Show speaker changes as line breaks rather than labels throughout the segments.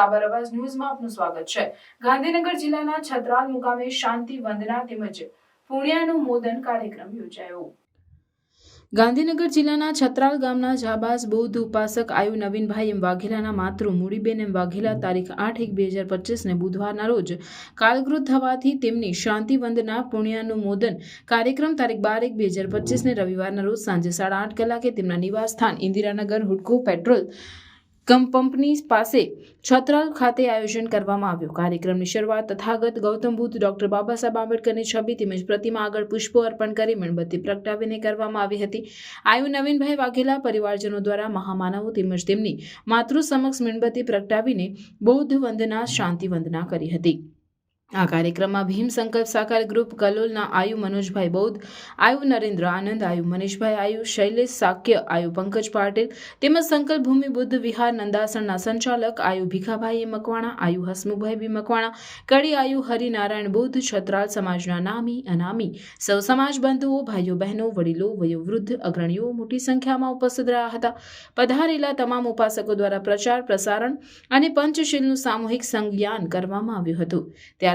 સાબર અવાજ ન્યૂઝમાં આપનું સ્વાગત છે. ગાંધીનગર જિલ્લાના છત્રાલ મુકામે શાંતિ વંદના તેમજ પુણ્યાનું મોદન કાર્યક્રમ યોજાયો. ગાંધીનગર જિલ્લાના છત્રાલ ગામના જાબાઝ બૌદ્ધ ઉપાસક આયુ નવીનભાઈ એમ વાઘેલાના માતૃ મૂડીબેન એમ વાઘેલા તારીખ આઠ એક બે હજાર પચીસને બુધવારના રોજ કાલકૃત થવાથી તેમની શાંતિ વંદના, પુણ્યાનું મોદન કાર્યક્રમ તારીખ બાર એક બે હજાર પચીસને રવિવારના રોજ સાંજે સાડા આઠ કલાકે તેમના નિવાસ સ્થાન ઇન્દિરાનગર હુડકો પેટ્રોલ કંપની પાસે છત્રાલ ખાતે આયોજન કરવામાં આવ્યું. કાર્યક્રમની શરૂઆત તથાગત ગૌતમ બુદ્ધ, ડોક્ટર બાબા સાહેબ આંબેડકરની છબી તેમજ પ્રતિમા આગળ પુષ્પો અર્પણ કરી મીણબત્તી પ્રગટાવીને કરવામાં આવી હતી. આયુ નવીનભાઈ વાઘેલા પરિવારજનો દ્વારા મહામાનવો તેમજ તેમની માતૃ સમક્ષ મીણબત્તી પ્રગટાવીને બૌદ્ધ વંદના, શાંતિ વંદના કરી હતી. આ કાર્યક્રમમાં ભીમ સંકલ્પ સાકાર ગ્રુપ કલોલના આયુ મનોજભાઈ બૌદ્ધ, આયુ નરેન્દ્ર આનંદ, આયુ મનીષભાઈ, આયુ શૈલેષ સાક્ય, આયુ પંકજ પાટીલ, તેમજ સંકલ્પ ભૂમિ બુદ્ધ વિહાર નંદાસણના સંચાલક આયુ ભીખાભાઈ મકવાણા, આયુ હસમુખભાઈ બી મકવાણા, કડી આયુ હરિનારાયણ બુદ્ધ, છત્રાલ સમાજના નામી, અનામી, સૌ સમાજ બંધુઓ, ભાઈઓ બહેનો, વડીલો, વયોવૃદ્ધ, અગ્રણીઓ મોટી સંખ્યામાં ઉપસ્થિત રહ્યા હતા. પધારેલા તમામ ઉપાસકો દ્વારા પ્રચાર, પ્રસારણ અને પંચશીલનું સામૂહિક સંજ્ઞાન કરવામાં આવ્યું હતું.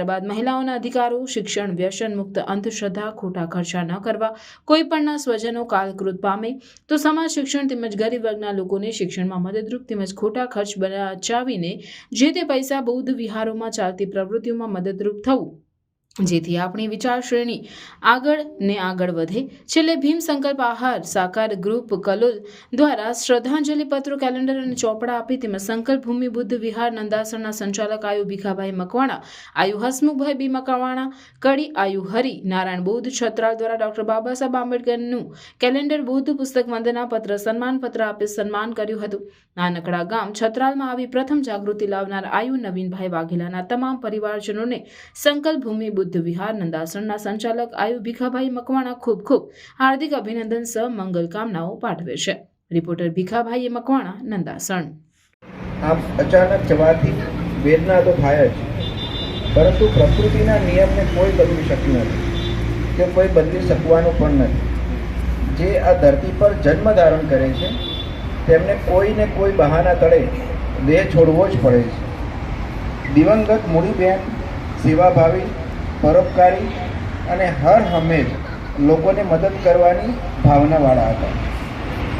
ત્યારબાદ મહિલાઓના અધિકારો, શિક્ષણ, વ્યસન મુક્ત અંધશ્રદ્ધા, ખોટા ખર્ચા ન કરવા કોઈ પણના સ્વજનો કાલકૃત પામે, તો સમાજ, શિક્ષણ તેમજ ગરીબ વર્ગના લોકોને શિક્ષણમાં મદદરૂપ તેમજ ખોટા ખર્ચ બચાવીને જે તે પૈસા બૌદ્ધ વિહારોમાં ચાલતી પ્રવૃત્તિઓમાં મદદરૂપ થવું. જેથી આપણી વિચાર શ્રેણી આગળ ને આગળ વધે. છેલ્લે ભીમ સંકલ્પ આહાર, સાકાર ગ્રુપ, કલોલ દ્વારા શ્રદ્ધાંજલિ પત્રો, કેલેન્ડર અને ચોપડા આપી તેમજ સંકલ્પ ભૂમિ બુદ્ધ વિહાર નંદાસરના સંચાલક આયુ ભીખાભાઈ મકવાણા, આયુ હસમુખભાઈ બી મકવાણા, કડી આયુ હરિ, નારાયણ બૌદ્ધ, છત્રાલ દ્વારા ડોક્ટર બાબા સાહેબ આંબેડકરનું કેલેન્ડર બૌદ્ધ પુસ્તક વંદના પત્ર, સન્માન પત્ર આપી સન્માન કર્યું હતું. નાનકડા ગામ છત્રાલમાં આવી પ્રથમ જાગૃતિ લાવનાર આયુ નવીનભાઈ વાઘેલાના તમામ પરિવારજનોને સંકલ્પ ભૂમિ બુદ્ધ વિહાર, નંદાસણના સંચાલક આયુ ભીખાભાઈ મકવાણા ખૂબ ખૂબ હાર્દિક અભિનંદન સહ મંગલ કામનાઓ પાઠવે છે. રિપોર્ટર ભીખાભાઈ મકવાણા, નંદાસણ.
આમ અચાનક જવાથી વેદના તો થાય જ. પરંતુ પ્રકૃતિના નિયમને કોઈ બદલી શક્યું નથી કે કોઈ બદલી શકવાનું પણ નથી. જે આ ધરતી પર જન્મ ધારણ કરે છે, તેમને કોઈને કોઈ બહાના તળે દેહ છોડવો જ પડે છે. દિવંગત મૂડીબેન સેવાભાવી પરોપકારી અને હર હંમેશ લોકોને મદદ કરવાની ભાવનાવાળા હતા.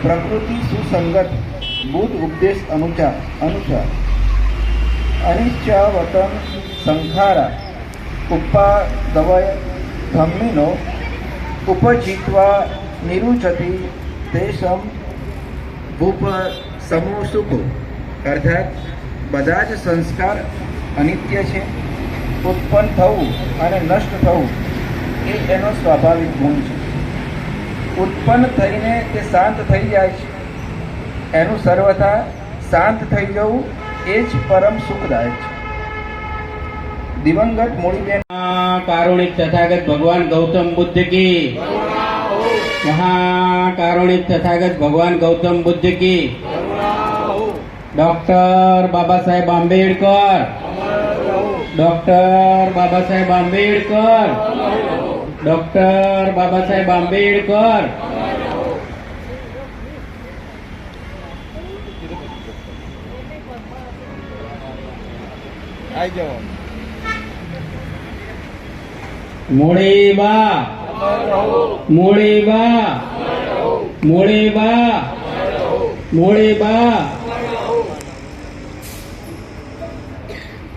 પ્રકૃતિ સુસંગત, બુદ્ધ ઉપદેશ અનુસાર અનુસાર. અનિચ્ચ વતન, સંખારા ઉપા દવય ધમ્મિનો નિરુચતી તે સમ ભૂપ, સમૂહ સુખો. અર્થાત, બધા જ સંસ્કાર અનિત્ય છે. ઉત્પન્ન થવું અને નષ્ટ થવું એ એનો સ્વાભાવિક ગુણ છે. ઉત્પન્ન થઈને તે શાંત થઈ જાય છે. એનું સર્વથા શાંત થઈ જવું એ જ પરમ સુખદાયક છે. દિવંગત મૂળીબેન
કારુણિક તથાગત ભગવાન ગૌતમ બુદ્ધ કી. મહાકારુણિક તથાગત ભગવાન ગૌતમ બુદ્ધ કી. Doctor Baba Saheb Ambedkar. Doctor Baba Saheb Ambedkar doctor Baba Saheb Ambedkar
આવી જાઓ
મોળીબા મોળીબા મોળીબા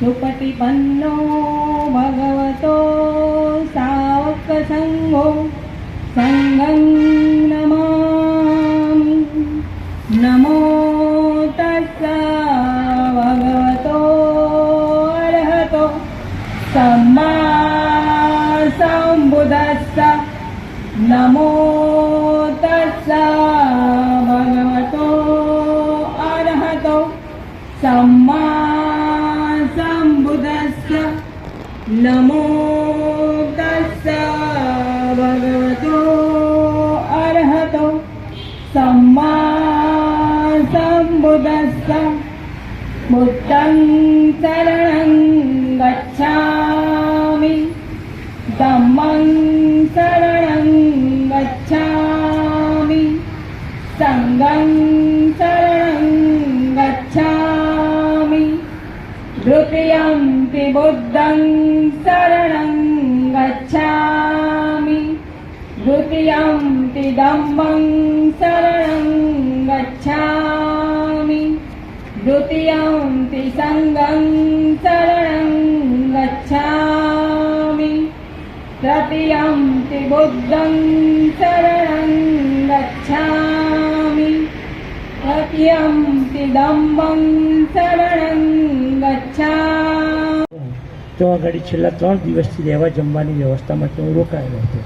સુપતિપન્નો ભગવતો સાવકસંગો સંગં
નમામિ નમો
તસ્સા ભગવતો અરહતો सम्मा सम्बुदस्स। नमो
तस्स भगवतो अर्हतो। सम्मा नमो तस्सा भगवतो अर्हतो। सम्मा सम्बुदस्स बुद्धं शरणं गच्छामि। धम्मं शरणं गच्छामि। सङ्गम् द्वितीयं बुद्धं शरणं गच्छामि। द्वितीयं धम्मं शरणं गच्छामि। द्वितीयं सङ्गं शरणं गच्छामि। तृतीयं बुद्धं शरणं गच्छामि। तृतीयं धम्मं शरणं
તો આગળ છેલ્લા ત્રણ દિવસથી રહેવા જમવાની વ્યવસ્થા માટે હું રોકાયેલો હતો.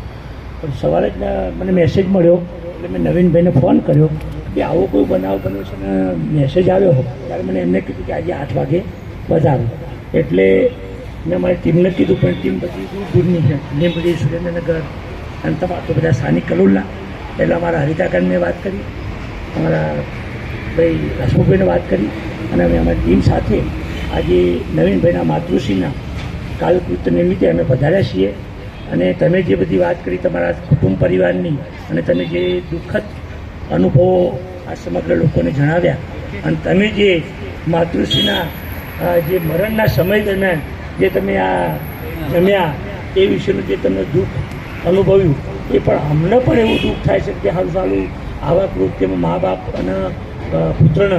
પણ સવારે જ મને મેસેજ મળ્યો, એટલે મેં નવીનભાઈને ફોન કર્યો કે આવો કોઈ બનાવ બન્યો છે ને મેસેજ આવ્યો ત્યારે મને એમને કીધું કે આજે આઠ વાગે વધારો એટલે મેં મારી ટીમને કીધું, પણ ટીમ બધી દૂર દૂરની છે. લીંબડી સુરેન્દ્રનગર અને તમારા તો બધા સ્થાનિક કલોલના. એટલે અમારા હરિતાકાને મેં વાત કરી અમારા ભાઈ હસમુખભાઈને વાત કરી અને અમે અમારી ટીમ સાથે આજે નવીનભાઈના માતૃશ્રીના કાલકૃત્ય નિમિત્તે અમે પધાર્યા છીએ. અને તમે જે બધી વાત કરી તમારા કુટુંબ પરિવારની અને તમે જે દુઃખદ અનુભવો આ સમગ્ર લોકોને જણાવ્યા અને તમે જે માતૃશ્રીના જે મરણના સમય દરમિયાન જે તમે આ જમ્યા એ વિશેનું જે તમને દુઃખ અનુભવ્યું, એ પણ અમને પણ એવું દુઃખ થાય છે કે હારું સારું આવા કૃત્યમાં મા બાપ અને પુત્રને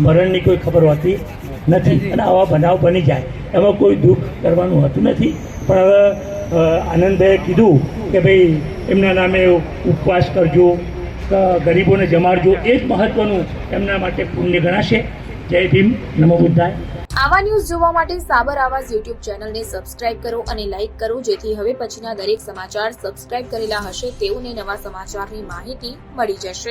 મરણની કોઈ ખબર હોતી નથી. અને આવા બનાવ બની જાય. એમાં કોઈ દુઃખ કરવાનું હોતું નથી. પણ હવે આનંદભાઈએ કીધું કે ભાઈ એમના નામે ઉપવાસ કરજો ગરીબોને જમાડજો. એ જ મહત્ત્વનું એમના માટે પુણ્ય ગણાશે. જય ભીમ નમો બુદ્ધાય.
આવા ન્યૂઝ જોવા માટે સાબર આવાઝ યુટ્યુબ ચેનલને સબસ્ક્રાઇબ કરો અને લાઇક કરો જેથી હવે પછીના દરેક સમાચાર સબસ્ક્રાઇબ કરેલા હશે તેઓને નવા સમાચારની માહિતી મળી જશે.